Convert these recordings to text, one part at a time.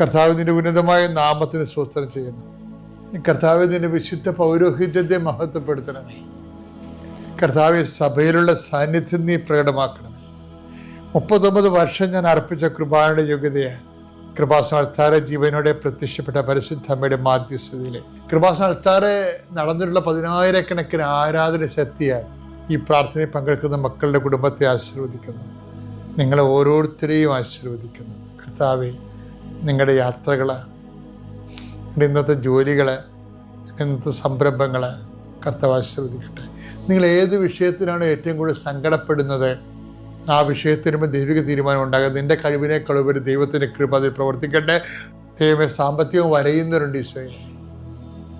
കർത്താവിന്റെ ഉന്നതമായ നാമത്തിന് സ്വസ്ഥം ചെയ്യുന്നു. കർത്താവിന്റെ വിശുദ്ധ പൗരോഹിത്യത്തെ മഹത്വപ്പെടുത്തണമേ. കർത്താവ് സഭയിലുള്ള സാന്നിധ്യം നീ പ്രകടമാക്കണമേ. മുപ്പത്തൊമ്പത് വർഷം ഞാൻ അർപ്പിച്ച കൃപാനയുടെ യോഗ്യതയാണ് കൃപാസനത്താറെ ജീവനോടെ പ്രത്യക്ഷപ്പെട്ട പരിശുദ്ധ അമ്മയുടെ മാധ്യസ്ഥതയിലെ. കൃപാസനത്താറെ നടന്നിട്ടുള്ള പതിനായിരക്കണക്കിന് ആരാധന ശക്തിയാൽ ഈ പ്രാർത്ഥനയിൽ പങ്കെടുക്കുന്ന മക്കളുടെ കുടുംബത്തെ ആശീർവദിക്കുന്നു. നിങ്ങളെ ഓരോരുത്തരെയും ആശീർവദിക്കുന്നു. കർത്താവെ നിങ്ങളുടെ യാത്രകൾ നിങ്ങളുടെ ഇന്നത്തെ ജോലികൾ ഇന്നത്തെ സംരംഭങ്ങൾ കർത്താവ് ആശീർവദിക്കട്ടെ. നിങ്ങൾ ഏത് വിഷയത്തിനാണ് ഏറ്റവും കൂടുതൽ സങ്കടപ്പെടുന്നത്? ആ വിഷയത്തിനുമ്പോൾ ദൈവിക തീരുമാനം ഉണ്ടാകുക. നിന്റെ കഴിവിനേക്കാൾ ഉപരി ദൈവത്തിന്റെ കൃപ അതിൽ പ്രവർത്തിക്കട്ടെ. ദൈവമേ സാമ്പത്തികം വരയുന്നവരുണ്ട് ഈശോയെ.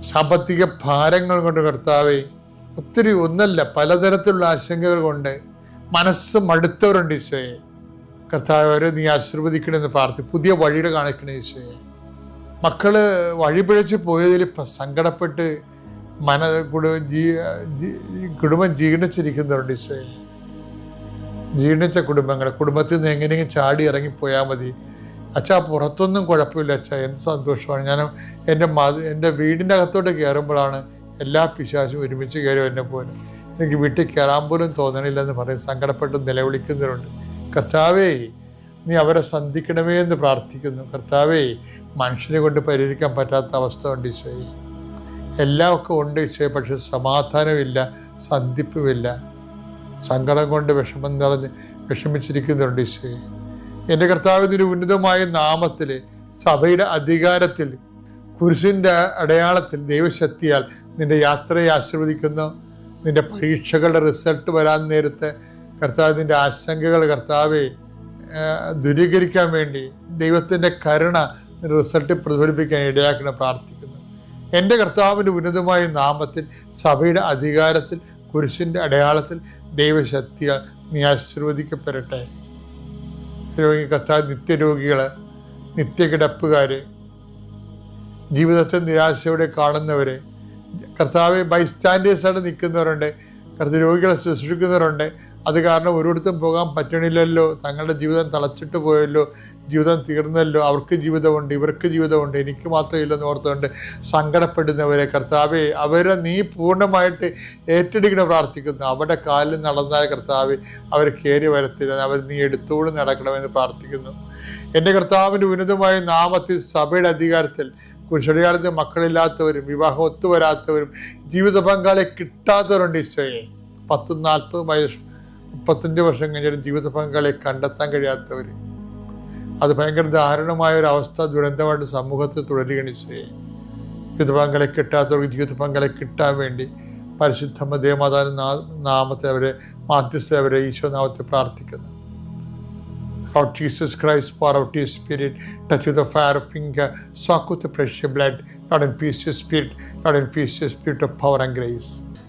സാമ്പത്തിക ഭാരങ്ങൾ കൊണ്ട് കർത്താവെ ഒത്തിരി ഒന്നല്ല പലതരത്തിലുള്ള ആശങ്കകൾ കൊണ്ട് മനസ്സ് മടുത്തവരുണ്ട് ഈശോയെ. കർത്താവ് അവരെ നീ ആശീർവദിക്കണമെന്ന് പ്രാർത്ഥി പുതിയ വഴികൾ കാണിക്കണേ ഈശോയെ. മക്കൾ വഴിപിഴച്ച് പോയതിൽ സങ്കടപ്പെട്ട് മന കുടുംബം ജീ- കുടുംബം ജീർണിച്ചിരിക്കുന്നവരുണ്ട് ഈശോയെ. ജീർണിച്ച കുടുംബങ്ങൾ കുടുംബത്തിൽ നിന്ന് എങ്ങനെയെങ്കിലും ചാടി ഇറങ്ങിപ്പോയാൽ മതി. അച്ഛാ പുറത്തൊന്നും കുഴപ്പമില്ല അച്ഛാ എന്ത് സന്തോഷമാണ്. ഞാൻ എന്റെ മത എന്റെ വീടിന്റെ അകത്തോട്ട് കയറുമ്പോഴാണ് എല്ലാ പിശാശും ഒരുമിച്ച് കയറും എന്നെ പോലെ. എനിക്ക് വീട്ടിൽ കയറാൻ പോലും തോന്നണില്ലെന്ന് പറയും സങ്കടപ്പെട്ട് നിലവിളിക്കുന്നവരുണ്ട്. കർത്താവേ നീ അവരെ സന്ധിക്കണമേ എന്ന് പ്രാർത്ഥിക്കുന്നു. കർത്താവേ മനുഷ്യനെ കൊണ്ട് പരിഹരിക്കാൻ പറ്റാത്ത അവസ്ഥ ഉണ്ട് ഈശോയെ എല്ലാം ഒക്കെ ഉണ്ട് ഈശോയെ പക്ഷെ സമാധാനമില്ല സന്ധിപ്പുമില്ല. സങ്കടം കൊണ്ട് വിഷമം നിറഞ്ഞ് വിഷമിച്ചിരിക്കുന്നുണ്ട് ഈശോയെ എന്റെ കർത്താവിന്റെ ഉന്നതമായ നാമത്തിൽ സഭയുടെ അധികാരത്തിൽ കുരിശിന്റെ അടയാളത്തിൽ ദൈവശക്തിയാൽ നിന്റെ യാത്രയെ ആശീർവദിക്കുന്നു. നിന്റെ പരീക്ഷകളുടെ റിസൾട്ട് വരാൻ നേരത്തെ കർത്താവ് നിന്റെ ആശങ്കകൾ കർത്താവെ ദൂരീകരിക്കാൻ വേണ്ടി ദൈവത്തിന്റെ കരുണ റിസൾട്ട് പ്രതിഫലിപ്പിക്കാൻ ഇടയാക്കണ പ്രാർത്ഥിക്കുന്നു. എന്റെ കർത്താവിന്റെ ഉന്നതമായ നാമത്തിൽ സഭയുടെ അധികാരത്തിൽ കുരിശിന്റെ അടയാളത്തിൽ ദൈവശക്തിയാൽ നീ ആശീർവദിക്കപ്പെടട്ടെ. രോഗി കർത്താവ് നിത്യരോഗികൾ നിത്യകിടപ്പുകാർ ജീവിതത്തെ നിരാശയോടെ കാണുന്നവർ കർത്താവ് ബൈസ്റ്റാൻഡേഴ്സായിട്ട് നിൽക്കുന്നവരുണ്ട് കർത്താവ് രോഗികളെ ശുശ്രൂഷിക്കുന്നവരുണ്ട് അത് കാരണം ഒരിടത്തും പോകാൻ പറ്റണില്ലല്ലോ. തങ്ങളുടെ ജീവിതം തളച്ചിട്ട് പോയല്ലോ. ജീവിതം തീർന്നല്ലോ. അവർക്ക് ജീവിതമുണ്ട് ഇവർക്ക് ജീവിതമുണ്ട് എനിക്ക് മാത്രമില്ലെന്ന് ഓർത്തുകൊണ്ട് സങ്കടപ്പെടുന്നവരെ കർത്താവെ അവരെ നീ പൂർണമായിട്ട് ഏറ്റെടുക്കണം പ്രാർത്ഥിക്കുന്നു. അവരുടെ കാലിൽ നടന്നാൽ കർത്താവ് അവർ കയറി വരത്തില്ല. അവർ നീ എടുത്തുകൂടെ നടക്കണമെന്ന് പ്രാർത്ഥിക്കുന്നു. എന്റെ കർത്താവിന്റെ ഉന്നതമായ നാമത്തിൽ സഭയുടെ അധികാരത്തിൽ കുശടികാലത്ത് മക്കളില്ലാത്തവരും വിവാഹം ഒത്തുവരാത്തവരും ജീവിത പങ്കാളിയെ കിട്ടാത്തവരുണ്ട് ഈശോയെ. പത്തും നാൽപ്പതും വയസ്സ് മുപ്പത്തഞ്ച് വർഷം കഴിഞ്ഞാലും ജീവിത പങ്കാളിയെ കണ്ടെത്താൻ കഴിയാത്തവർ അത് ഭയങ്കര ദാരുണമായ ഒരു അവസ്ഥ ദുരന്തമായിട്ട് സമൂഹത്തിൽ തുടരുകയാണ് ഈശോയെ ജീവിത പങ്കാളിയെ കിട്ടാത്തവർക്ക് ജീവിത പങ്കാളിയെ കിട്ടാൻ വേണ്ടി പരിശുദ്ധ ദേവമാതാവിന്റെ നാ- നാമത്തെ അവരെ മാധ്യസ്ഥ അവരെ ഈശോ നാമത്തെ പ്രാർത്ഥിക്കുന്നു. Lord Jesus Christ pour out your spirit touch with fire of finger, soak with the precious blood, Lord, infuse your spirit, Lord, infuse your spirit of power and grace.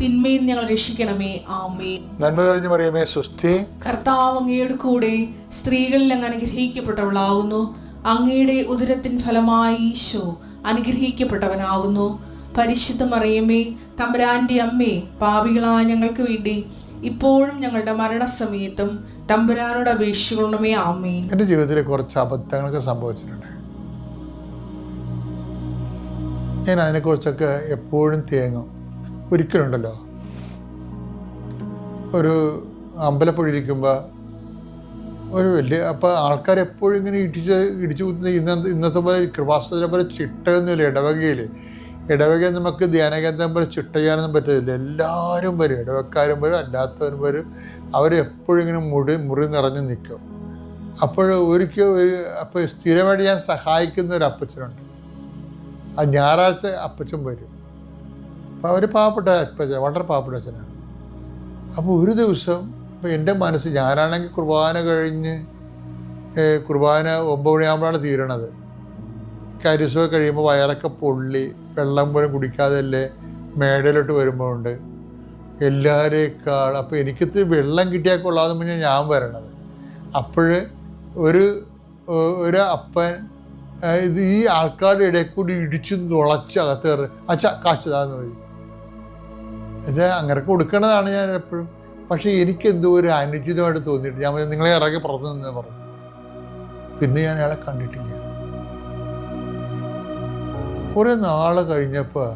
തിന്മയിൽ ഞങ്ങൾ രക്ഷിക്കണമേ. ആമേ നന്മ കഴിഞ്ഞു മറിയമേ സുസ്ഥി കർത്താവ് അങ്ങയുടെ കൂടെ സ്ത്രീകളിൽ അങ്ങ് അനുഗ്രഹിക്കപ്പെട്ടവളാകുന്നു. അങ്ങയുടെ ഉദരത്തിൻ ഫലമായി ഈശോ അനുഗ്രഹിക്കപ്പെട്ടവനാകുന്നു. പരിശുദ്ധ മറിയമേ തമ്പുരാന്റെ അമ്മേ പാപികളായ ഞങ്ങൾക്ക് വേണ്ടി ഇപ്പോഴും ഞങ്ങളുടെ മരണസമയത്തും തമ്പുരാനോട് അപേക്ഷിക്കണമേ. ആമേ എന്റെ ജീവിതത്തിൽ കുറച്ച് അബദ്ധങ്ങളൊക്കെ സംഭവിച്ചിട്ടുണ്ട്. ഞാൻ അതിനെക്കുറിച്ചൊക്കെ എപ്പോഴും തേങ്ങും. ഒരിക്കലുണ്ടല്ലോ. ഒരു അമ്പലപ്പുഴ ഇരിക്കുമ്പോൾ ഒരു വലിയ അപ്പോൾ ആൾക്കാർ എപ്പോഴും ഇങ്ങനെ ഇടിച്ച് ഇടിച്ചു കുത്തുന്ന ഇന്ന ഇന്നത്തെ പോലെ കൃപാസന പോലെ ചിട്ടയൊന്നുമില്ല ഇടവകയിൽ ഇടവക നമുക്ക് ധ്യാനകേന്ദ്രം പോലെ ചിട്ട ചെയ്യാനൊന്നും പറ്റില്ല എല്ലാവരും വരും ഇടവക്കാരും വരും അല്ലാത്തവരും വരും. അവരെപ്പോഴും ഇങ്ങനെ മുടി മുറി നിറഞ്ഞു നിൽക്കും അപ്പോൾ ഒരിക്കൽ ഒരു അപ്പോൾ സ്ഥിരമായിട്ട് ഞാൻ സഹായിക്കുന്ന ഒരു അപ്പച്ചനുണ്ട്. ആ ഞായറാഴ്ച അപ്പച്ചൻ വരും. അപ്പോൾ അവർ പാവപ്പെട്ട അച്ഛൻ വളരെ പാവപ്പെട്ട അച്ഛനാണ്. അപ്പോൾ ഒരു ദിവസം അപ്പോൾ എന്റെ മനസ്സ് ഞാനാണെങ്കിൽ കുർബാന കഴിഞ്ഞ് കുർബാന ഒമ്പത് മണിയാകുമ്പോഴാണ് തീരണത്. കരിസോ കഴിയുമ്പോൾ വയറൊക്കെ പൊള്ളി വെള്ളം പോലും കുടിക്കാതല്ലേ മേടയിലോട്ട് വരുമ്പോഴുണ്ട്. എല്ലാവരേക്കാൾ അപ്പോൾ എനിക്കിത് വെള്ളം കിട്ടിയാൽ കൊള്ളാതെ മുന്നേ ഞാൻ വരണത്. അപ്പോൾ ഒരു ഒരു അപ്പൻ ഇത് ഈ ആൾക്കാരുടെ ഇടയിൽ കൂടി ഇടിച്ചു നുളച്ച് അകത്ത് കയറി അച്ഛ കാശതാന്ന് പറയും എന്നുവെച്ചാൽ അങ്ങനെ കൊടുക്കണതാണ് ഞാൻ എപ്പോഴും. പക്ഷേ എനിക്ക് എന്തോ ഒരു അനുചിതമായിട്ട് തോന്നിയിട്ട് ഞാൻ നിങ്ങളെ ഇറങ്ങി പുറത്തു നിന്ന് പറഞ്ഞു പിന്നെ ഞാൻ അയാളെ കണ്ടിട്ടില്ല. കുറേ നാൾ കഴിഞ്ഞപ്പോൾ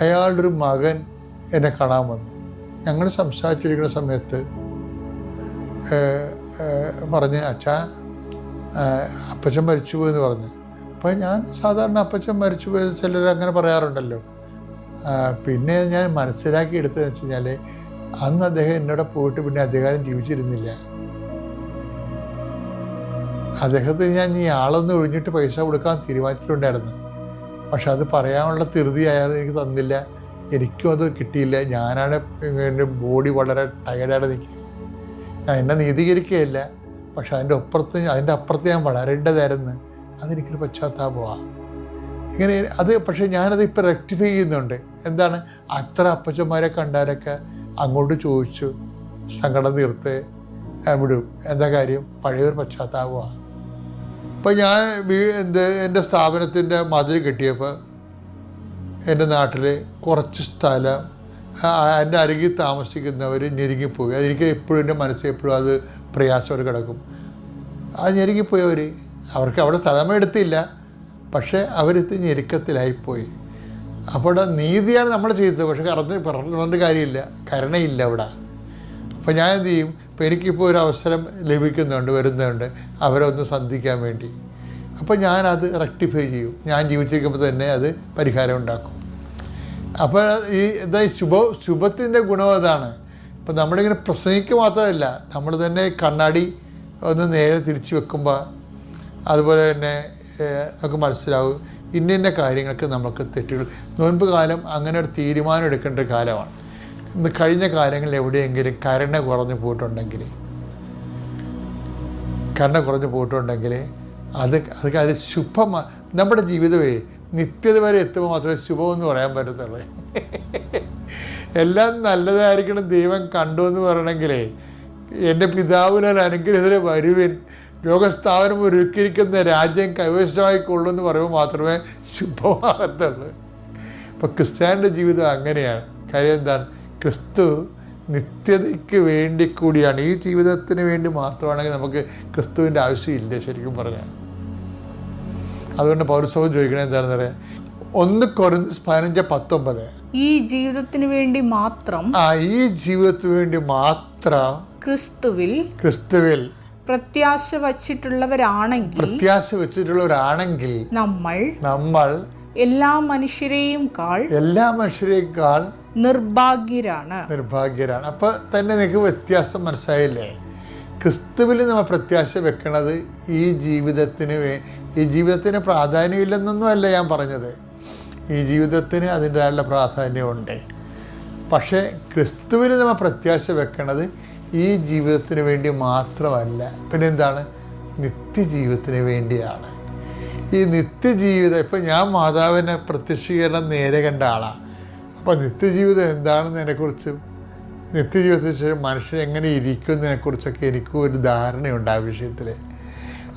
അയാളുടെ ഒരു മകൻ എന്നെ കാണാൻ വന്നു. ഞങ്ങൾ സംസാരിച്ചിരിക്കുന്ന സമയത്ത് പറഞ്ഞ് അച്ഛാ അപ്പച്ചൻ മരിച്ചുപോയെന്ന് പറഞ്ഞു. അപ്പം ഞാൻ സാധാരണ അപ്പച്ചൻ മരിച്ചുപോയത് ചിലർ അങ്ങനെ പറയാറുണ്ടല്ലോ. പിന്നെ ഞാൻ മനസ്സിലാക്കി എടുത്തതെന്ന് വെച്ച് കഴിഞ്ഞാൽ അന്ന് അദ്ദേഹം എന്നോട് പോയിട്ട് പിന്നെ അദ്ദേഹം ജീവിച്ചിരുന്നില്ല. അദ്ദേഹത്തിന് ഞാൻ ഈ ആളൊന്ന് ഒഴിഞ്ഞിട്ട് പൈസ കൊടുക്കാൻ തീരുമാനിച്ചിട്ടുണ്ടായിരുന്നു. പക്ഷെ അത് പറയാനുള്ള ധൃതി അയാൾ എനിക്ക് തന്നില്ല. എനിക്കും അത് കിട്ടിയില്ല. ഞാനാണ് എന്റെ ബോഡി വളരെ ടയർഡായിട്ട് നിൽക്കുന്നത്. ഞാൻ എന്നെ നീതീകരിക്കുകയില്ല. പക്ഷെ അതിന്റെ അപ്പുറത്ത് അതിന്റെ അപ്പുറത്ത് ഞാൻ വളരേണ്ടതായിരുന്നു. അതെനിക്കൊരു പശ്ചാത്താപമാണ് ഇങ്ങനെ അത് പക്ഷേ ഞാനത് ഇപ്പോൾ റെക്ടിഫൈ ചെയ്യുന്നുണ്ട്. എന്താണ്? അത്ര അപ്പച്ചന്മാരെ കണ്ടാലൊക്കെ അങ്ങോട്ട് ചോദിച്ചു സങ്കടം തീർത്ത് വിടും. എന്താ കാര്യം? പഴയൊരു പശ്ചാത്താപമാണ് ഇപ്പം ഞാൻ എന്ത് എന്റെ സ്ഥാപനത്തിന്റെ മതിൽ കെട്ടിയപ്പോൾ എന്റെ നാട്ടിൽ കുറച്ച് സ്ഥലം എന്റെ അരികിൽ താമസിക്കുന്നവർ ഞെരുങ്ങിപ്പോയി. അതെനിക്ക് എപ്പോഴും എന്റെ മനസ്സിൽ എപ്പോഴും അത് പ്രയാസമായിട്ട് കിടക്കും. ആ ഞെരുങ്ങിപ്പോയവർ അവർക്ക് അവിടെ സ്ഥലം എടുത്തില്ല. പക്ഷേ അവരെത്തി ഞെരുക്കത്തിലായിപ്പോയി. അപ്പോൾ നീതിയാണ് നമ്മൾ ചെയ്തത്. പക്ഷേ കറന്ന് പറഞ്ഞിട്ട് കാര്യമില്ല. കരുണയില്ല അവിടെ. അപ്പോൾ ഞാൻ എന്ത് ചെയ്യും? ഇപ്പോൾ എനിക്കിപ്പോൾ ഒരു അവസരം ലഭിക്കുന്നുണ്ട് വരുന്നുണ്ട്. അവരെ ഒന്ന് സന്ധിക്കാൻ വേണ്ടി. അപ്പോൾ ഞാനത് റെക്ടിഫൈ ചെയ്യും. ഞാൻ ജീവിച്ചിരിക്കുമ്പോൾ തന്നെ അത് പരിഹാരം ഉണ്ടാക്കും. അപ്പോൾ ഈ എന്താ ശുഭ ശുഭത്തിന്റെ ഗുണം അതാണ്. ഇപ്പം നമ്മളിങ്ങനെ പ്രസംഗിക്കുക മാത്രമല്ല നമ്മൾ തന്നെ കണ്ണാടി ഒന്ന് നേരെ തിരിച്ച് വെക്കുമ്പോൾ അതുപോലെ തന്നെ നമുക്ക് മനസ്സിലാവും. ഇന്ന ഇന്ന കാര്യങ്ങൾക്ക് നമുക്ക് തെറ്റുകൾ. നോൻപ് കാലം അങ്ങനെ ഒരു തീരുമാനം എടുക്കേണ്ട ഒരു കാലമാണ്. ഇന്ന് കഴിഞ്ഞ കാലങ്ങളിൽ എവിടെയെങ്കിലും കരണ കുറഞ്ഞു പോയിട്ടുണ്ടെങ്കിൽ കരണ കുറഞ്ഞു പോയിട്ടുണ്ടെങ്കിൽ അത് അത് അത് ശുഭമാണ് നമ്മുടെ ജീവിതമേ നിത്യത വരെ എത്തുമ്പോൾ മാത്രമേ ശുഭമെന്ന് പറയാൻ പറ്റത്തുള്ളൂ. എല്ലാം നല്ലതായിരിക്കണം ദൈവം കണ്ടു എന്ന് പറയണമെങ്കിലേ എന്റെ പിതാവിനാൽ അനുഗ്രഹത്തിന് വരുവിൻ രോഗസ്ഥാപനം ഒരുക്കിയിരിക്കുന്ന രാജ്യം കൈവശമായിക്കൊള്ളൂ എന്ന് പറയുമ്പോൾ മാത്രമേ ശുഭമാകത്തുള്ളൂ. അപ്പോൾ ക്രിസ്ത്യാനിന്റെ ജീവിതം അങ്ങനെയാണ്. കാര്യം എന്താണ്? ക്രിസ്തു നിത്യതയ്ക്ക് വേണ്ടി കൂടിയാണ്. ഈ ജീവിതത്തിന് വേണ്ടി മാത്രമാണെങ്കിൽ നമുക്ക് ക്രിസ്തുവിന്റെ ആവശ്യമില്ല ശരിക്കും പറഞ്ഞാൽ. അതുകൊണ്ട് പൗരസ്വം ചോദിക്കണേ എന്താണെന്ന് പറയാം ഒന്ന് കുറഞ്ഞ് പതിനഞ്ച് പത്തൊമ്പത്. ഈ ജീവിതത്തിന് വേണ്ടി മാത്രം ആ ഈ ജീവിതത്തിന് വേണ്ടി മാത്രം ക്രിസ്തുവിൽ ക്രിസ്തുവിൽ പ്രത്യാശ വച്ചിട്ടുള്ളവരാണെങ്കിൽ പ്രത്യാശ വെച്ചിട്ടുള്ളവരാണെങ്കിൽ നമ്മൾ നമ്മൾ എല്ലാ മനുഷ്യരെയും കാൾ എല്ലാ മനുഷ്യരെക്കാൾ നിർഭാഗ്യരാണ്. നിർഭാഗ്യരാണ്. അപ്പൊ തന്നെ നിങ്ങൾക്ക് വ്യത്യാസം മനസ്സിലായില്ലേ? ക്രിസ്തുവിൽ നമ്മൾ പ്രത്യാശ വെക്കണത് ഈ ജീവിതത്തിന് ഈ ജീവിതത്തിന് പ്രാധാന്യമില്ലെന്നൊന്നുമല്ല ഞാൻ പറഞ്ഞത്. ഈ ജീവിതത്തിന് അതിന്റെതായുള്ള പ്രാധാന്യമുണ്ട്. പക്ഷേ ക്രിസ്തുവിന് നമ്മൾ പ്രത്യാശ വെക്കണത് ഈ ജീവിതത്തിന് വേണ്ടി മാത്രമല്ല പിന്നെ എന്താണ് നിത്യജീവിതത്തിന് വേണ്ടിയാണ്. ഈ നിത്യജീവിതം ഇപ്പം ഞാൻ മാതാവിനെ പ്രത്യക്ഷീകരണം നേരെ കണ്ട ആളാണ് അപ്പോൾ നിത്യജീവിതം എന്താണെന്ന് അതിനെക്കുറിച്ച് നിത്യജീവിതത്തിൽ ശേഷം മനുഷ്യൻ എങ്ങനെ ഇരിക്കുന്നതിനെക്കുറിച്ചൊക്കെ എനിക്കും ഒരു ധാരണയുണ്ട് ആ വിഷയത്തിൽ.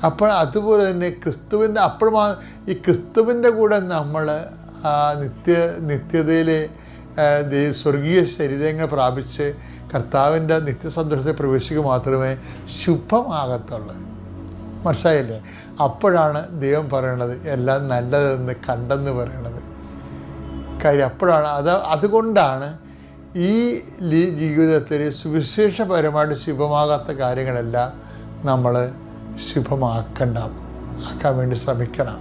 അപ്പോൾ അതുപോലെ തന്നെ ക്രിസ്തുവിന്റെ അപ്പോൾ മാ- ഈ ക്രിസ്തുവിന്റെ കൂടെ നമ്മൾ നിത്യ നിത്യതയിൽ സ്വർഗീയ ശരീരങ്ങൾ പ്രാപിച്ച് കർത്താവിന്റെ നിത്യസന്തോഷത്തെ പ്രവേശിക്കുക മാത്രമേ ശുഭമാകത്തുള്ളൂ. മനസ്സിലായില്ലേ? അപ്പോഴാണ് ദൈവം പറയണത് എല്ലാം നല്ലതെന്ന് കണ്ടെന്ന് പറയണത്. കാര്യം അപ്പോഴാണ് അത് അതുകൊണ്ടാണ് ഈ ജീവിതത്തിൽ സുവിശേഷപരമായിട്ട് ശുഭമാകാത്ത കാര്യങ്ങളെല്ലാം നമ്മൾ ശുഭമാക്കണ്ട ആക്കാൻ വേണ്ടി ശ്രമിക്കണം.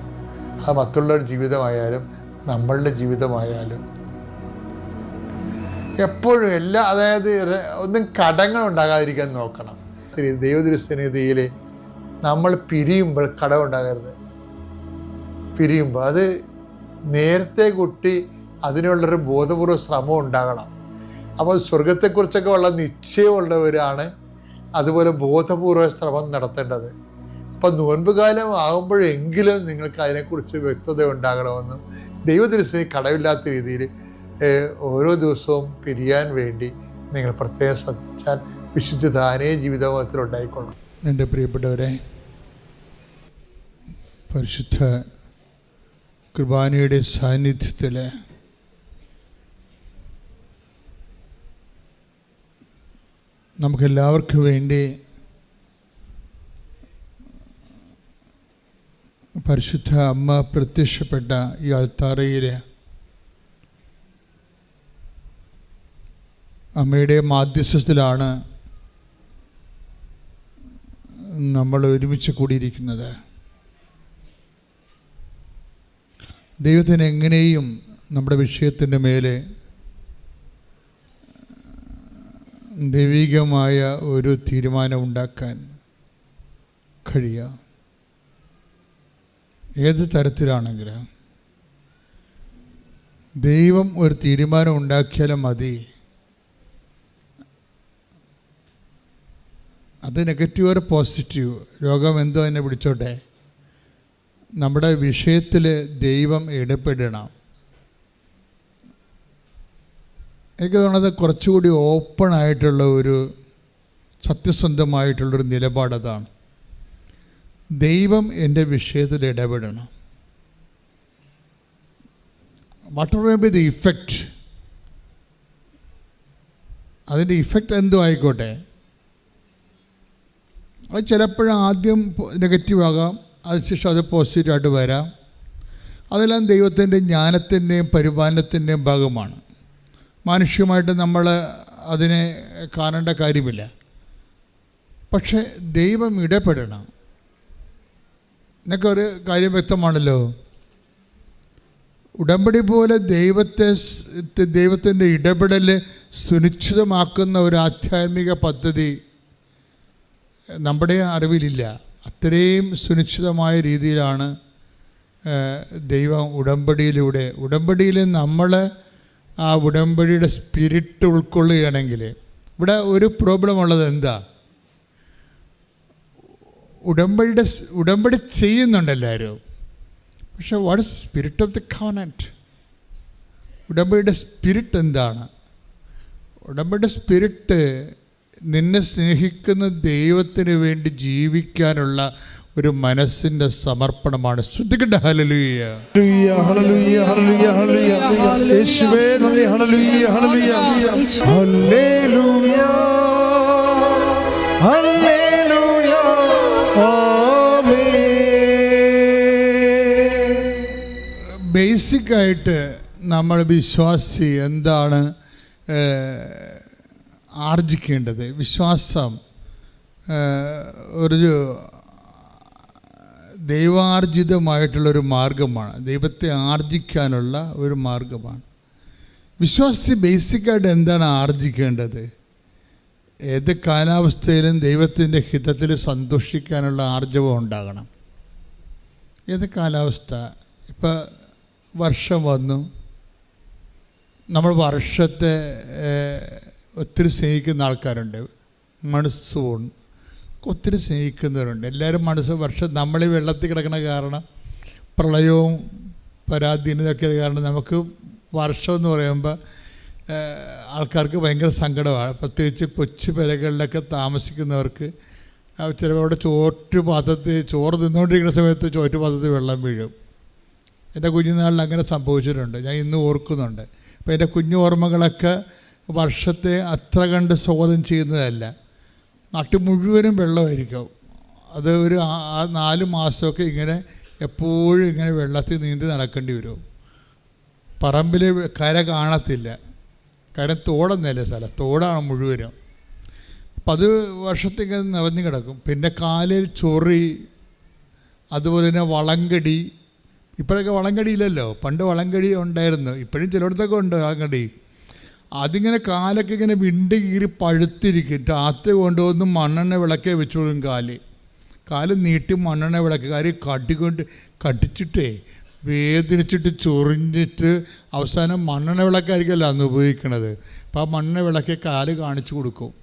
അത് മറ്റുള്ളവരുടെ ജീവിതമായാലും നമ്മളുടെ ജീവിതമായാലും എപ്പോഴും എല്ലാ അതായത് ഒന്നും കടങ്ങൾ ഉണ്ടാകാതിരിക്കാൻ നോക്കണം. ദൈവദൃശ്യനിധിയിൽ നമ്മൾ പിരിയുമ്പോൾ കടം ഉണ്ടാകരുത്. പിരിയുമ്പോൾ അത് നേരത്തെ കുട്ടി അതിനുള്ളൊരു ബോധപൂർവ ശ്രമം ഉണ്ടാകണം. അപ്പോൾ സ്വർഗത്തെക്കുറിച്ചൊക്കെ ഉള്ള നിശ്ചയമുള്ളവരാണ് അതുപോലെ ബോധപൂർവ ശ്രമം നടത്തേണ്ടത്. അപ്പം നോൻപ് കാലം ആകുമ്പോഴെങ്കിലും നിങ്ങൾക്ക് അതിനെക്കുറിച്ച് വ്യക്തത ഉണ്ടാകണമെന്നും ദൈവദൃശ്യ കടമില്ലാത്ത രീതിയിൽ ഓരോ ദിവസവും പിരിയാൻ വേണ്ടി നിങ്ങൾ പ്രത്യേകം ശ്രദ്ധിച്ചാൽ വിശുദ്ധ ദാനേ ജീവിതത്തിൽ ഉണ്ടായിക്കൊള്ളും എന്റെ പ്രിയപ്പെട്ടവരെ പരിശുദ്ധ കുർബാനയുടെ സാന്നിധ്യത്തിൽ നമുക്കെല്ലാവർക്കും വേണ്ടി പരിശുദ്ധ അമ്മ പ്രത്യക്ഷപ്പെട്ട ഈ അൾത്താറയിൽ അമ്മയുടെ മാധ്യസ്ഥത്തിലാണ് നമ്മൾ ഒരുമിച്ച് കൂടിയിരിക്കുന്നത്. ദൈവത്തിന് എങ്ങനെയും നമ്മുടെ വിഷയത്തിന്റെ മേലെ ദൈവികമായ ഒരു തീരുമാനം ഉണ്ടാക്കാൻ കഴിയുക. ഏത് തരത്തിലാണെങ്കിലും ദൈവം ഒരു തീരുമാനം ഉണ്ടാക്കിയാലും മതി. അത് നെഗറ്റീവ് ഒരു പോസിറ്റീവ് രോഗം എന്തോ എന്നെ പിടിച്ചോട്ടെ. നമ്മുടെ വിഷയത്തിൽ ദൈവം ഇടപെടണം. എനിക്ക് തോന്നുന്നത് കുറച്ചുകൂടി ഓപ്പൺ ആയിട്ടുള്ള ഒരു സത്യസന്ധമായിട്ടുള്ളൊരു നിലപാടതാണ് ദൈവം എന്റെ വിഷയത്തിൽ ഇടപെടണം. What may be the effect അതിന്റെ ഇഫക്റ്റ് എന്തോ ആയിക്കോട്ടെ. അത് ചിലപ്പോഴും ആദ്യം നെഗറ്റീവ് ആകാം അതിനുശേഷം അത് പോസിറ്റീവായിട്ട് വരാം. അതെല്ലാം ദൈവത്തിന്റെ ജ്ഞാനത്തിന്റെയും പരിപാലനത്തിന്റെയും ഭാഗമാണ്. മാനുഷ്യമായിട്ട് നമ്മൾ അതിനെ കാണേണ്ട കാര്യമില്ല. പക്ഷെ ദൈവം ഇടപെടണം. എന്നൊക്കെ ഒരു കാര്യം വ്യക്തമാണല്ലോ. ഉടമ്പടി പോലെ ദൈവത്തെ ദൈവത്തിന്റെ ഇടപെടൽ സുനിശ്ചിതമാക്കുന്ന ഒരു ആധ്യാത്മിക പദ്ധതി നമ്മുടെ അറിവിലില്ല. അത്രയും സുനിശ്ചിതമായ രീതിയിലാണ് ദൈവം ഉടമ്പടിയിലൂടെ ഉടമ്പടിയിൽ നമ്മൾ ആ ഉടമ്പടിയുടെ സ്പിരിറ്റ് ഉൾക്കൊള്ളുകയാണെങ്കിൽ ഇവിടെ ഒരു പ്രോബ്ലം ഉള്ളത് എന്താ? ഉടമ്പടിയുടെ ഉടമ്പടി ചെയ്യുന്നുണ്ട് എല്ലാവരും. പക്ഷെ what is spirit of the covenant ഉടമ്പടിയുടെ സ്പിരിറ്റ് എന്താണ്? ഉടമ്പടിയുടെ സ്പിരിറ്റ് നിന്നെ സ്നേഹിക്കുന്ന ദൈവത്തിന് വേണ്ടി ജീവിക്കാനുള്ള ഒരു മനസ്സിന്റെ സമർപ്പണമാണ്. ഹല്ലേലൂയ, ആമേൻ. ബേസിക്കായിട്ട് നമ്മൾ വിശ്വാസി എന്താണ്? ആർജിക്കേണ്ടത് വിശ്വാസം ഒരു ദൈവാർജിതമായിട്ടുള്ളൊരു മാർഗമാണ്. ദൈവത്തെ ആർജിക്കാനുള്ള ഒരു മാർഗമാണ്. വിശ്വാസി ബേസിക്കായിട്ട് എന്താണ് ആർജിക്കേണ്ടത്? ഏത് കാലാവസ്ഥയിലും ദൈവത്തിന്റെ ഹിതത്തിൽ സന്തോഷിക്കാനുള്ള ആർജവം ഉണ്ടാകണം. ഏത് കാലാവസ്ഥ? ഇപ്പം വർഷം വന്നു. നമ്മൾ വർഷത്തെ ഒത്തിരി സ്നേഹിക്കുന്ന ആൾക്കാരുണ്ട്. മൺസൂൺ ഒത്തിരി സ്നേഹിക്കുന്നവരുണ്ട്. എല്ലാവരും മനസ്സ് വർഷം നമ്മൾ വെള്ളത്തിൽ കിടക്കണ കാരണം പ്രളയവും പരാധീനതയൊക്കെ കാരണം നമുക്ക് വർഷം എന്ന് പറയുമ്പോൾ ആൾക്കാർക്ക് ഭയങ്കര സങ്കടമാണ്. പ്രത്യേകിച്ച് കൊച്ചു പെരകളിലൊക്കെ താമസിക്കുന്നവർക്ക് ചിലപ്പോൾ അവിടെ ചോറ്റുപാത്രത്തിൽ ചോറ് തിന്നുകൊണ്ടിരിക്കുന്ന സമയത്ത് ചോറ്റുപാത്രത്തിൽ വെള്ളം വീഴും. എന്റെ കുഞ്ഞുനാളിൽ അങ്ങനെ സംഭവിച്ചിട്ടുണ്ട്. ഞാൻ ഇന്ന് ഓർക്കുന്നുണ്ട്. അപ്പോൾ എന്റെ കുഞ്ഞു ഓർമ്മകളൊക്കെ വർഷത്തെ അത്ര കണ്ട് സ്വാഗതം ചെയ്യുന്നതല്ല. നാട്ടിൽ മുഴുവനും വെള്ളമായിരിക്കും. അത് ഒരു നാല് മാസമൊക്കെ ഇങ്ങനെ എപ്പോഴും ഇങ്ങനെ വെള്ളത്തിൽ നീന്തി നടക്കേണ്ടി വരും. പറമ്പിൽ കര കാണത്തില്ല. കാരണം തോടൊന്നല്ലേ സ്ഥലം. തോടാണ് മുഴുവനും. അപ്പം അത് വർഷത്തേക്ക് നിറഞ്ഞു കിടക്കും. പിന്നെ കാലിൽ ചൊറി അതുപോലെ തന്നെ വളങ്കടി. ഇപ്പോഴൊക്കെ വളങ്കടി ഇല്ലല്ലോ. പണ്ട് വളങ്കടി ഉണ്ടായിരുന്നു. ഇപ്പോഴും ചിലയിടത്തൊക്കെ ഉണ്ട് വളങ്കടി. അതിങ്ങനെ കാലൊക്കെ ഇങ്ങനെ വിണ്ട് കീറി പഴുത്തിരിക്കും. രാത്രി കൊണ്ടുവന്ന് മണ്ണെണ്ണ വിളക്കേ വെച്ചോളും കാൽ. കാൽ നീട്ടി മണ്ണെണ്ണ വിളക്ക്. കാര്യം കടികൊണ്ട് കടിച്ചിട്ടേ വേദനിച്ചിട്ട് ചൊറിഞ്ഞിട്ട് അവസാനം മണ്ണെണ്ണ വിളക്കായിരിക്കുമല്ലോ അന്ന് ഉപയോഗിക്കണത്. അപ്പോൾ ആ മണ്ണെണ്ണ വിളക്കെ കാൽ കാണിച്ചു കൊടുക്കും.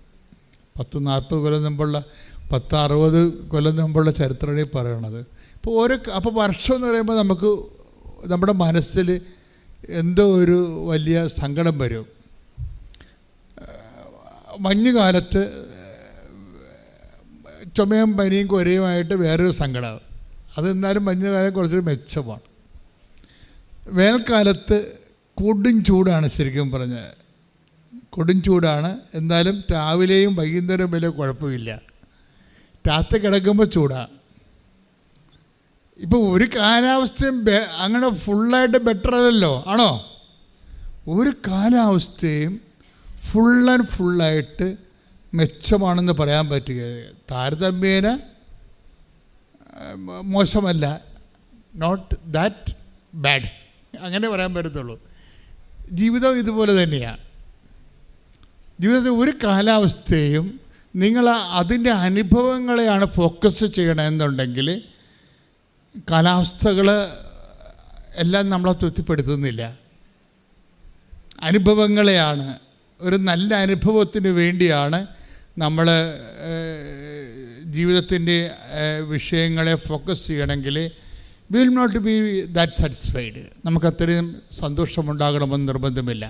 പത്ത് നാൽപ്പത് കൊല്ലം മുമ്പുള്ള പത്ത് അറുപത് കൊല്ലം മുമ്പുള്ള ചരിത്രമാണ് പറയണത്. ഇപ്പോൾ ഓരോ അപ്പോൾ വർഷം എന്ന് പറയുമ്പോൾ നമുക്ക് നമ്മുടെ മനസ്സിൽ എന്തോ ഒരു വലിയ സങ്കടം വരും. മഞ്ഞുകാലത്ത് ചുമയും പനിയും കൊരയുമായിട്ട് വേറൊരു സങ്കടം. അതെന്നാലും മഞ്ഞുകാലം കുറച്ചൊരു മെച്ചമാണ്. വേനൽക്കാലത്ത് കൊടും ചൂടാണ് ശരിക്കും പറഞ്ഞത് കൊടും ചൂടാണ്. എന്നാലും രാവിലെയും വൈകുന്നേരവും വലിയ കുഴപ്പമില്ല. രാത്രി കിടക്കുമ്പോൾ ചൂടാണ് ഇപ്പോൾ ഒരു കാലാവസ്ഥയും അങ്ങനെ ഫുള്ളായിട്ട് ബെറ്റർ അല്ലല്ലോ. ആണോ? ഒരു കാലാവസ്ഥയും ഫുൾ ആൻഡ് ഫുള്ളായിട്ട് മെച്ചമാണെന്ന് പറയാൻ പറ്റുക. താരതമ്യേന മോശമല്ല. നോട്ട് ദാറ്റ് ബാഡ് അങ്ങനെ പറയാൻ പറ്റത്തുള്ളൂ. ജീവിതം ഇതുപോലെ തന്നെയാണ് ജീവിതത്തിൽ ഒരു കാലാവസ്ഥയും നിങ്ങൾ അതിന്റെ അനുഭവങ്ങളെയാണ് ഫോക്കസ് ചെയ്യണമെന്നുണ്ടെങ്കിൽ കാലാവസ്ഥകൾ എല്ലാം നമ്മളെ തൃപ്തിപ്പെടുത്തുന്നില്ല. അനുഭവങ്ങളെയാണ് ഒരു നല്ല അനുഭവത്തിന് വേണ്ടിയാണ് നമ്മൾ ജീവിതത്തിന്റെ വിഷയങ്ങളെ ഫോക്കസ് ചെയ്യണമെങ്കിൽ will not be that satisfied നമുക്ക് അത്രയും സന്തോഷമുണ്ടാകണമെന്ന് നിർബന്ധമില്ല.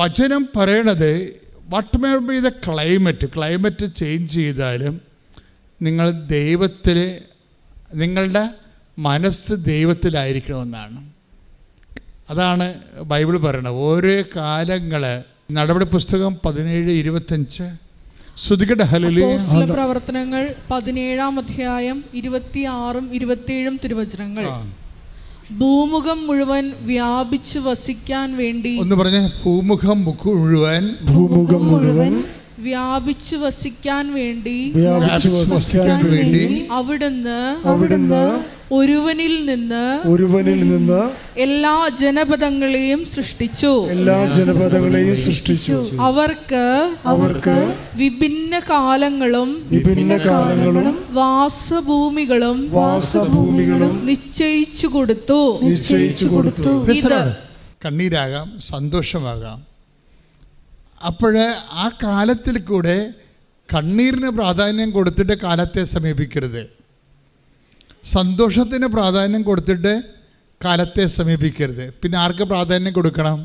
വചനം പറയണത് what may be the climate climate change ചെയ്താലും നിങ്ങൾ ദൈവത്തിൽ നിങ്ങളുടെ മനസ്സ് ദൈവത്തിലായിരിക്കണമെന്നാണ്. അതാണ് ബൈബിൾ പറയുന്നത് ഓരോ കാലങ്ങൾ നടപടി പുസ്തകം പതിനേഴ് ഇരുപത്തഞ്ച്. പ്രവർത്തനങ്ങൾ പതിനേഴാം അധ്യായം ഇരുപത്തിയാറും ഇരുപത്തിയേഴും തിരുവചനങ്ങൾ. ഭൂമുഖം മുഴുവൻ വ്യാപിച്ചു വസിക്കാൻ വേണ്ടി ഒന്ന് പറഞ്ഞ ഭൂമുഖം മുഖം മുഴുവൻ ഭൂമുഖം മുഴുവൻ വ്യാപിച്ചു വസിക്കാൻ വേണ്ടി വ്യാപിച്ചു വസിക്കാൻ വേണ്ടി അവിടുന്ന് അവിടുന്ന് ഒരുവനിൽ നിന്ന് ഒരുവനിൽ നിന്ന് എല്ലാ ജനപദങ്ങളെയും സൃഷ്ടിച്ചു. എല്ലാ ജനപദങ്ങളെയും സൃഷ്ടിച്ചു. അവർക്ക് അവർക്ക് വിഭിന്ന കാലങ്ങളും വിഭിന്ന കാലങ്ങളും വാസഭൂമികളും വാസഭൂമികളും നിശ്ചയിച്ചു കൊടുത്തു. നിശ്ചയിച്ചു കൊടുത്തു. കണ്ണീരാകാം സന്തോഷമാകാം. അപ്പോൾ ആ കാലത്തിൽ കൂടെ കണ്ണീരിന് പ്രാധാന്യം കൊടുത്തിട്ട് കാലത്തെ സമീപിക്കരുത്. സന്തോഷത്തിന് പ്രാധാന്യം കൊടുത്തിട്ട് കാലത്തെ സമീപിക്കരുത്. പിന്നെ ആർക്ക് പ്രാധാന്യം കൊടുക്കണം?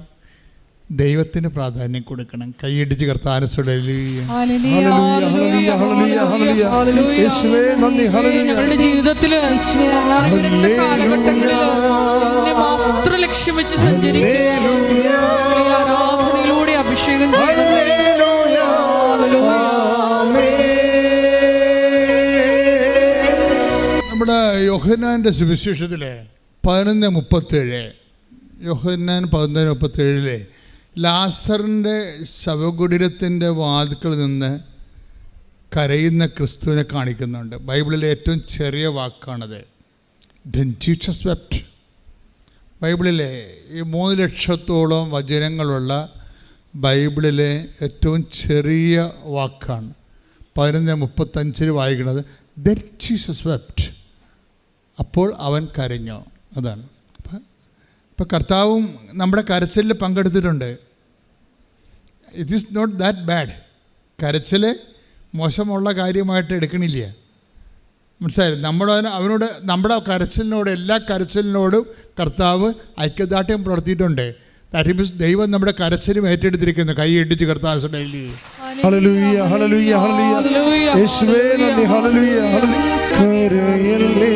ദൈവത്തിന് പ്രാധാന്യം കൊടുക്കണം. കൈയിടിച്ച് കർത്താനുസുടലി ഹല്ലേലൂയ, ഹല്ലേലൂയ, ഹല്ലേലൂയ, ഹല്ലേലൂയ, ഹല്ലേലൂയ. നന്ദി, ഹല്ലേലൂയ. ഞങ്ങളുടെ ജീവിതത്തിൽ മാത്രം ലക്ഷ്യം വെച്ച് സഞ്ചരിക്കുക. നമ്മുടെ യോഹന്നാന്റെ സുവിശേഷത്തിലെ പതിനൊന്ന് മുപ്പത്തേഴ്. യോഹന്നാൻ പതിനൊന്ന് മുപ്പത്തേഴിലെ ലാസറിന്റെ ശവകുടീരത്തിന്റെ വാതിക്കൽ നിന്ന് കരയുന്ന ക്രിസ്തുവിനെ കാണിക്കുന്നുണ്ട്. ബൈബിളിലെ ഏറ്റവും ചെറിയ വാക്കാണത് ദെൻ ജീസസ് വെപ്റ്റ് ബൈബിളിലെ ഈ മൂന്ന് ലക്ഷത്തോളം വചനങ്ങളുള്ള ബൈബിളിലെ ഏറ്റവും ചെറിയ വാക്കാണ്. പതിനൊന്ന് മുപ്പത്തഞ്ചിൽ വായിക്കുന്നത് ദെൻ ജീസസ് വെപ്റ്റ് അപ്പോൾ അവൻ കരഞ്ഞു. അതാണ്. അപ്പം ഇപ്പം കർത്താവും നമ്മുടെ കരച്ചിലിൽ പങ്കെടുത്തിട്ടുണ്ട്. It is not that bad കരച്ചിൽ മോശമുള്ള കാര്യമായിട്ട് എടുക്കണില്ല. മനസ്സിലായി? നമ്മുടെ അവനോട് നമ്മുടെ കരച്ചിലിനോട് എല്ലാ കരച്ചിലിനോടും കർത്താവ് ഐക്യദാർഢ്യം പുലർത്തിയിട്ടുണ്ട്. ദാറ്റ് മീൻസ് ദൈവം നമ്മുടെ കരച്ചിലും ഏറ്റെടുത്തിരിക്കുന്നു കൈ ഇടിച്ച് കർത്താവ് ഹല്ലേലൂയ, ഹല്ലേലൂയ, ഹല്ലേലൂയ. ഹല്ലേലൂയ. യേശുവേ, നന്ദി, ഹല്ലേലൂയ, ഹല്ലേലൂയ. കരയല്ലേ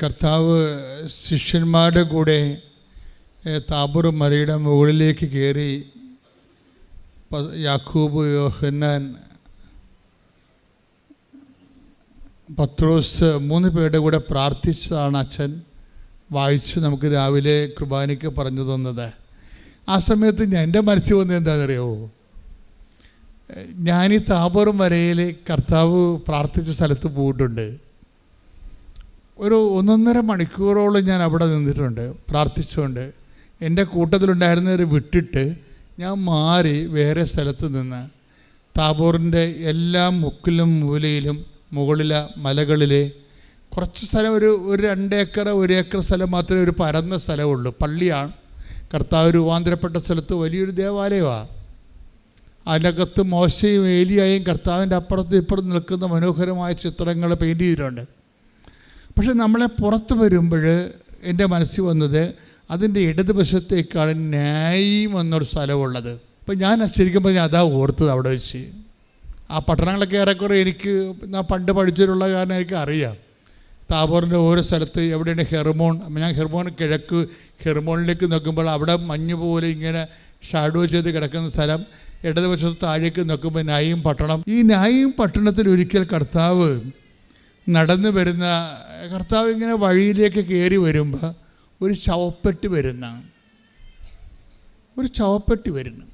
കർത്താവ് ശിഷ്യന്മാരുടെ കൂടെ ഏ, മറിയുടെ മുകളിലേക്ക് കയറി യാക്കൂബ് യോഹന്നാൻ പത്രോസ് മൂന്ന് പേരുടെ കൂടെ പ്രാർത്ഥിച്ചതാണ് അച്ഛൻ വായിച്ച് നമുക്ക് രാവിലെ കുർബാനയ്ക്ക് പറഞ്ഞു തന്നത്. ആ സമയത്ത് ഞാൻ എന്റെ മനസ്സിൽ വന്നത് എന്താണെന്നറിയാമോ ഞാൻ ഈ താബോർ വരയിൽ കർത്താവ് പ്രാർത്ഥിച്ച സ്ഥലത്ത് പോയിട്ടുണ്ട്. ഒരു ഒന്നൊന്നര മണിക്കൂറോളം ഞാൻ അവിടെ നിന്നിട്ടുണ്ട് പ്രാർത്ഥിച്ചുകൊണ്ട്. എന്റെ കൂട്ടത്തിലുണ്ടായിരുന്നവർ വിട്ടിട്ട് ഞാൻ മാറി വേറെ സ്ഥലത്ത് നിന്ന്. താബോറിന്റെ എല്ലാ മുക്കിലും മൂലയിലും മുകളിലെ മലകളിലെ കുറച്ച് സ്ഥലം ഒരു ഒരു രണ്ട് ഏക്കർ ഒരു ഏക്കർ സ്ഥലം മാത്രമേ ഒരു പരന്ന സ്ഥലമുള്ളൂ. പള്ളിയാണ്. കർത്താവ് രൂപാന്തരപ്പെട്ട സ്ഥലത്ത് വലിയൊരു ദേവാലയമാണ് അതിനകത്ത് മോശയും ഏലിയായും കർത്താവിന്റെ അപ്പുറത്ത് ഇപ്പുറത്ത് നിൽക്കുന്ന മനോഹരമായ ചിത്രങ്ങൾ പെയിന്റ് ചെയ്തിട്ടുണ്ട്. പക്ഷെ നമ്മളെ പുറത്ത് വരുമ്പോൾ എന്റെ മനസ്സിൽ വന്നത് അതിന്റെ ഇടതുവശത്തേക്കാണ് ന്യായം എന്നൊരു സ്ഥലമുള്ളത്. അപ്പം ഞാൻ ശരിക്കും പറഞ്ഞാൽ അതാ ഓർത്തത് അവിടെ വെച്ച്. ആ പട്ടണങ്ങളൊക്കെ ഏറെക്കുറെ എനിക്ക് ഞാൻ പണ്ട് പഠിച്ചിട്ടുള്ള കാരണം എനിക്ക് അറിയാം. താബോറിന്റെ ഓരോ സ്ഥലത്ത് എവിടെയാണ് ഹെർമോൺ? ഞാൻ ഹെർമോൺ കിഴക്ക് ഹെർമോണിലേക്ക് നോക്കുമ്പോൾ അവിടെ മഞ്ഞ് പോലെ ഇങ്ങനെ ഷാഡോ ചെയ്ത് കിടക്കുന്ന സ്ഥലം ഇടതുവശത്ത് താഴേക്ക് നോക്കുമ്പോൾ നായും പട്ടണം. ഈ നായും പട്ടണത്തിൽ ഒരിക്കൽ കർത്താവ് നടന്നു വരുന്ന കർത്താവ് ഇങ്ങനെ വഴിയിലേക്ക് കയറി വരുമ്പോൾ ഒരു ശവപ്പെട്ടി വരുന്ന ഒരു ശവപ്പെട്ടി വരുന്നു.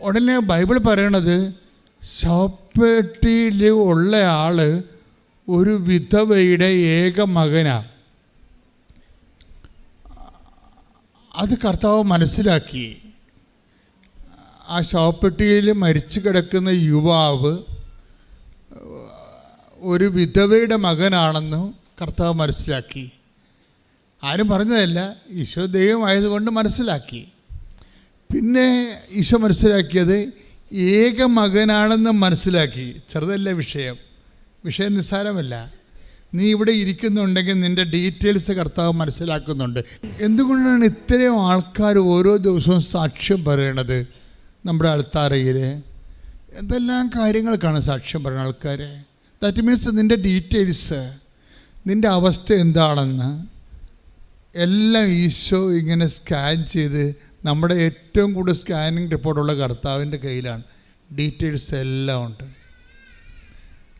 ഉടനെ ബൈബിൾ പറയണത് ശവപ്പെട്ടിയിൽ ഉള്ള ആൾ ഒരു വിധവയുടെ ഏക മകനാണ് അത് കർത്താവ് മനസ്സിലാക്കി. ആ ശവപ്പെട്ടിയിൽ മരിച്ചു കിടക്കുന്ന യുവാവ് ഒരു വിധവയുടെ മകനാണെന്ന് കർത്താവ് മനസ്സിലാക്കി. ആരും പറഞ്ഞതല്ല ഈശോ ദൈവമായതുകൊണ്ട് മനസ്സിലാക്കി. പിന്നെ ഈശോ മനസ്സിലാക്കിയത് ഏക മകനാണെന്ന് മനസ്സിലാക്കി. ചെറുതല്ല വിഷയം. വിഷയം നിസ്സാരമല്ല. നീ ഇവിടെ ഇരിക്കുന്നുണ്ടെങ്കിൽ നിന്റെ ഡീറ്റെയിൽസ് കർത്താവ് മനസ്സിലാക്കുന്നുണ്ട്. എന്തുകൊണ്ടാണ് ഇത്രയും ആൾക്കാർ ഓരോ ദിവസവും സാക്ഷ്യം പറയണത് നമ്മുടെ അൾത്താറയിൽ എന്തെല്ലാം കാര്യങ്ങൾക്കാണ് സാക്ഷ്യം പറയുന്ന ആൾക്കാർ ദാറ്റ് മീൻസ് നിന്റെ ഡീറ്റെയിൽസ് നിന്റെ അവസ്ഥ എന്താണെന്ന് എല്ലാം ഈശോ ഇങ്ങനെ സ്കാൻ ചെയ്ത് നമ്മുടെ ഏറ്റവും കൂടുതൽ സ്കാനിങ് റിപ്പോർട്ടുള്ള കർത്താവിന്റെ കയ്യിലാണ്. ഡീറ്റെയിൽസ് എല്ലാം ഉണ്ട്.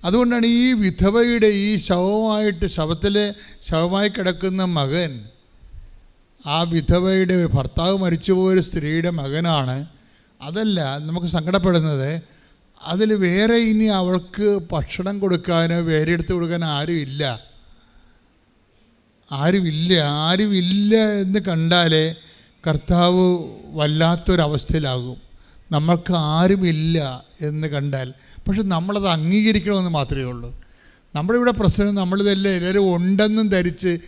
അതുകൊണ്ടാണ് ഈ വിധവയുടെ ഈ ശവമായിട്ട് ശവത്തിലെ ശവമായി കിടക്കുന്ന മകൻ ആ വിധവയുടെ ഭർത്താവ് മരിച്ചുപോയൊരു സ്ത്രീയുടെ മകനാണ്. അതല്ല നമുക്ക് സങ്കടപ്പെടുന്നത് അതിൽ വേറെ ഇനി അവൾക്ക് ഭക്ഷണം കൊടുക്കാനോ വേറെ എടുത്ത് കൊടുക്കാനോ ആരുമില്ല. ആരുമില്ല ആരുമില്ല എന്ന് കണ്ടാലേ കർത്താവ് വല്ലാത്തൊരവസ്ഥയിലാകും. നമ്മൾക്ക് ആരുമില്ല എന്ന് കണ്ടാൽ. പക്ഷെ നമ്മളത് അംഗീകരിക്കണമെന്ന് മാത്രമേ ഉള്ളൂ. നമ്മുടെ ഇവിടെ പ്രശ്നം നമ്മളിതെല്ലാം എല്ലാവരും ഉണ്ടെന്നും ധരിച്ച്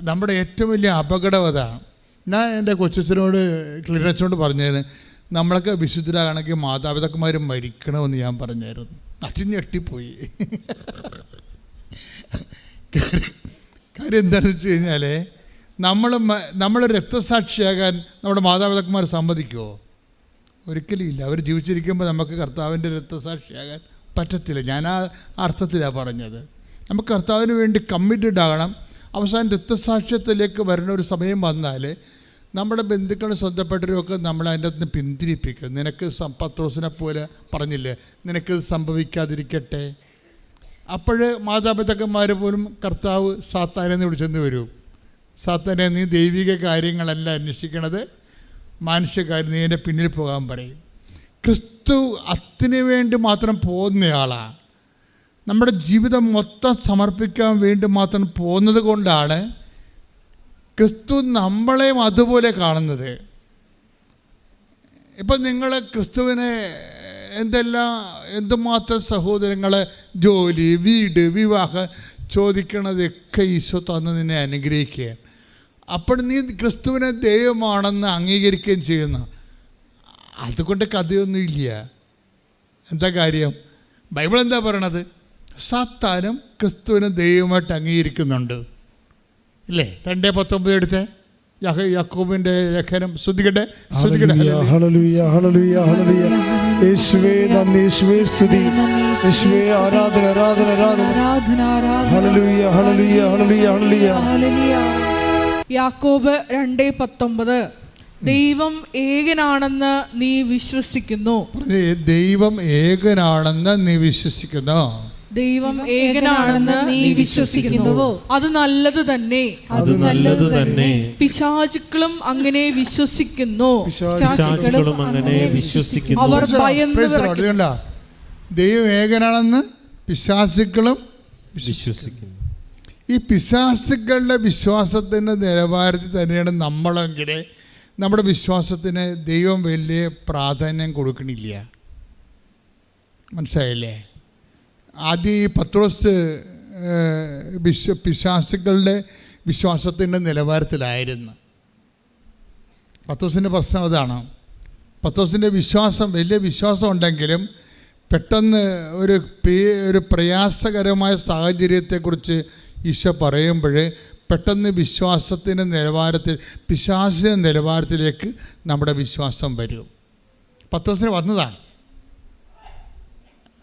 നമ്മുടെ ഏറ്റവും വലിയ അപകടം അതാണ് ഞാൻ എന്റെ കൊച്ചച്ഛനോട് ക്ലിയറച്ചനോട് പറഞ്ഞതിന് നമ്മളൊക്കെ വിശുദ്ധരാകണമെങ്കിൽ മാതാപിതാക്കന്മാർ മരിക്കണമെന്ന് ഞാൻ പറഞ്ഞായിരുന്നു. അച്ഛൻ ഞെട്ടിപ്പോയി. കാര്യം എന്താണെന്ന് വെച്ച് കഴിഞ്ഞാൽ നമ്മൾ നമ്മൾ രക്തസാക്ഷിയാകാൻ നമ്മുടെ മാതാപിതാക്കന്മാർ സമ്മതിക്കുമോ ഒരിക്കലും ഇല്ല. അവർ ജീവിച്ചിരിക്കുമ്പോൾ നമുക്ക് കർത്താവിന്റെ രക്തസാക്ഷിയാകാൻ പറ്റത്തില്ല. ഞാൻ ആ അർത്ഥത്തിലാണ് പറഞ്ഞത്. നമുക്ക് കർത്താവിന് വേണ്ടി കമ്മിറ്റഡ് ആകണം. അവസാനം രക്തസാക്ഷ്യത്തിലേക്ക് വരുന്ന ഒരു സമയം വന്നാൽ നമ്മുടെ ബന്ധുക്കളും സ്വന്തപ്പെട്ടവരുമൊക്കെ നമ്മൾ അതിന്റെ അകത്ത് നിന്ന് പിന്തിരിപ്പിക്കും. നിനക്ക് പത്രോസിനെ പോലെ പറഞ്ഞില്ലേ? നിനക്ക് സംഭവിക്കാതിരിക്കട്ടെ. അപ്പോൾ മാതാപിതാക്കന്മാർ പോലും കർത്താവ് സാത്താനെന്ന് വിളിച്ചെന്ന് വരും. സാത്താനെ നീ ദൈവിക കാര്യങ്ങളല്ല അന്വേഷിക്കണത്. മാനുഷ്യ കാര്യം നീ എന്റെ പിന്നിൽ പോകാൻ പറയും. ക്രിസ്തു അതിനു വേണ്ടി മാത്രം പോകുന്നയാളാണ് നമ്മുടെ ജീവിതം മൊത്തം സമർപ്പിക്കാൻ വേണ്ടി മാത്രം പോകുന്നത് കൊണ്ടാണ് ക്രിസ്തു നമ്മളെയും അതുപോലെ കാണുന്നത്. ഇപ്പം നിങ്ങൾ ക്രിസ്തുവിനെ എന്തെല്ലാം എന്തുമാത്രം സഹോദരങ്ങൾ ജോലി വീട് വിവാഹം ചോദിക്കണതൊക്കെ ഈശോ തന്ന് നിന്നെ അനുഗ്രഹിക്കുകയാണ്. അപ്പോൾ നീ ക്രിസ്തുവിനെ ദൈവമാണെന്ന് അംഗീകരിക്കുകയും ചെയ്യുന്നു. അതുകൊണ്ട് കഥയൊന്നും ഇല്ല. എന്താ കാര്യം? ബൈബിൾ എന്താ പറയണത്? സാത്താനും ക്രിസ്തുവിനെ ദൈവമായിട്ട് അംഗീകരിക്കുന്നുണ്ട്. ഇല്ലേ? രണ്ടേ പത്തൊമ്പത് എടുത്തേ. യഹ യാക്കോബിന്റെ ലേഖനം ശ്രദ്ധിക്കട്ടെ? ശ്രദ്ധിക്കട്ടെ. ഹല്ലേലൂയ ഹല്ലേലൂയ. ഹല്ലേലൂയ ഹല്ലേലൂയ യേശുവേ നന്ദി യേശുവേ സ്തുതി. യേശുവേ ആരാധന ആരാധന ആരാധന. ആരാധന ആരാധന. ഹല്ലേലൂയ ഹല്ലേലൂയ ഹല്ലേലൂയ ഹല്ലേലൂയ. ഹല്ലേലൂയ. യാക്കോബ് രണ്ടേ പത്തൊമ്പത്. ദൈവം ഏകനാണെന്ന് നീ വിശ്വസിക്കുന്നു. ദൈവം ഏകനാണെന്ന് നീ വിശ്വസിക്കുന്നു. ദൈവം ഏകനാണെന്ന് നീ വിശ്വസിക്കുന്നുവോ? അത് നല്ലത് തന്നെ. അത് നല്ലത് തന്നെ. പിശാചുക്കളും അങ്ങനെ വിശ്വസിക്കുന്നു. പിശാചുക്കളും അങ്ങനെ വിശ്വസിക്കുന്നു. അവർ ഭയന്ന് ദൈവം ഏകനാണെന്ന് പിശാസുക്കളും വിശ്വസിക്കുന്നു. ഈ പിശാസുക്കളുടെ വിശ്വാസത്തിന്റെ നിലവാരത്തിൽ തന്നെയാണ് നമ്മളെങ്കിൽ നമ്മുടെ വിശ്വാസത്തിന് ദൈവം വലിയ പ്രാധാന്യം കൊടുക്കണില്ല. മനസ്സിലായില്ലേ? ആദ്യം ഈ പത്രോസ് വിശ്വ പിശാസുക്കളുടെ വിശ്വാസത്തിന്റെ നിലവാരത്തിലായിരുന്നു. പത്രോസിന്റെ പ്രശ്നം അതാണ്. പത്രോസിന്റെ വിശ്വാസം വലിയ വിശ്വാസം ഉണ്ടെങ്കിലും പെട്ടെന്ന് ഒരു ഒരു പ്രയാസകരമായ സാഹചര്യത്തെക്കുറിച്ച് ഈശോ പറയുമ്പോൾ പെട്ടെന്ന് വിശ്വാസത്തിന്റെ നിലവാരത്തിൽ പിശാസിന്റെ നിലവാരത്തിലേക്ക് നമ്മുടെ വിശ്വാസം വരും. പത്തോസിന് വന്നതാണ്.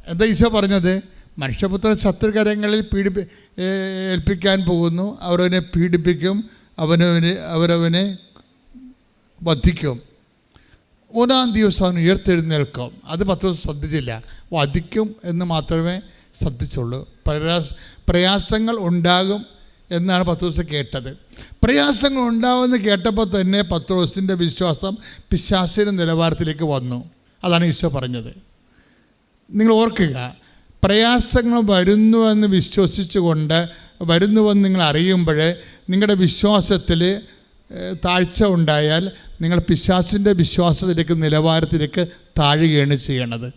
എന്താ ഈശോ പറഞ്ഞത്? മനുഷ്യപുത്രൻ ശത്രുകരങ്ങളിൽ പീഡിപ്പി ഏൽപ്പിക്കാൻ പോകുന്നു. അവരവനെ പീഡിപ്പിക്കും. അവനവന് അവരവനെ വധിക്കും. മൂന്നാം ദിവസം അവൻ ഉയർത്തെഴുന്നേൽക്കും. അത് പത്ത് ശ്രദ്ധിച്ചില്ല. വധിക്കും എന്ന് മാത്രമേ ശ്രദ്ധിച്ചുള്ളൂ. പ്രയാസ പ്രയാസങ്ങൾ ഉണ്ടാകും എന്നാണ് പത്ത് ദിവസം കേട്ടത്. പ്രയാസങ്ങൾ ഉണ്ടാവുമെന്ന് കേട്ടപ്പോൾ തന്നെ പത്ത് ദിവസത്തിന്റെ വിശ്വാസം പിശാസിന്റെ നിലവാരത്തിലേക്ക് വന്നു. അതാണ് ഈശോ പറഞ്ഞത്. നിങ്ങൾ ഓർക്കുക പ്രയാസങ്ങൾ വരുന്നുവെന്ന് വിശ്വസിച്ചുകൊണ്ട് വരുന്നുവെന്ന് നിങ്ങൾ അറിയുമ്പോൾ നിങ്ങളുടെ വിശ്വാസത്തിൽ താഴ്ച ഉണ്ടായാൽ നിങ്ങൾ പിശാസിന്റെ വിശ്വാസത്തിലേക്ക് നിലവാരത്തിലേക്ക് താഴുകയാണ് ചെയ്യണത്